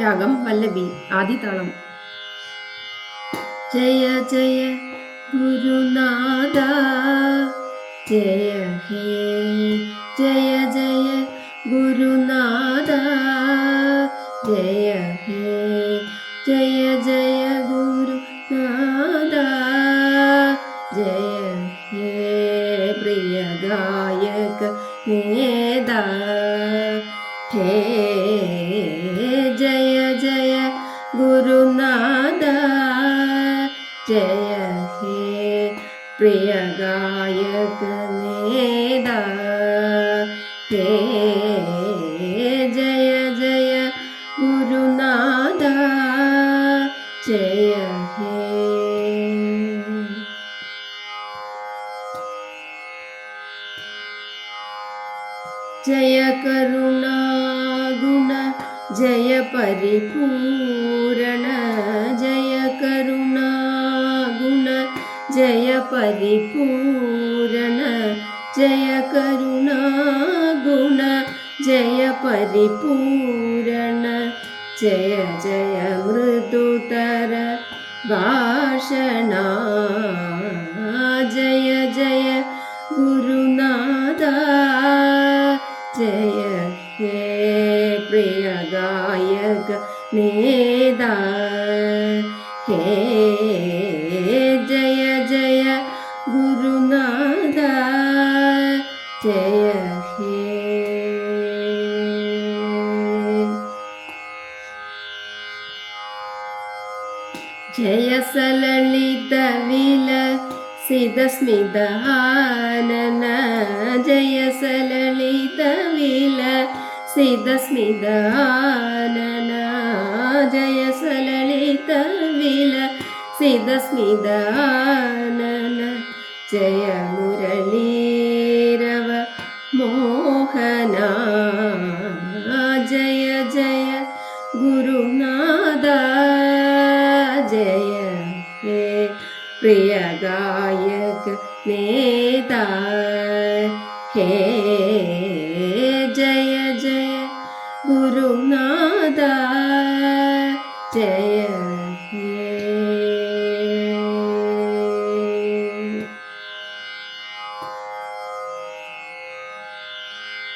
രാഗം വല്ലഭി ആദിതാളം. ജയ ജയ ഗുരുനാഥ. ജയ ഹേ ജയ ജയ ഗുരുനാഥ. ജയ ഹേ ജയ ജയ ഗുരുനാഥ. ജയ ഹേ പ്രിയ ഗായക നേതാ. ഹേ ഗുരുനാദ ജയ ഹേ പ്രിയ ഗായക ഹേ ജയ ജയ ഗുരുനാദ ജയ ഹേ. ജയ കരുണാ ഗുണ जय परिपूरण जय करुणा गुण जय परिपूरण जय करुणा गुण जय परिपूरण जय जय मृदुतर भाषणा जय जय गुरुनाथा जय हे प्रिय गायक नेदा हे जय जय गुरुनादा जय हे जय सललितविल सिदस्मिदहानन जय सललितविल सिदस्मिदहानन जय सललितविल सिदस्मिदहानन जय मुरलीरव मोहना। जय जय गुरुनादा जय हे प्रिय गायक नेता 谁呀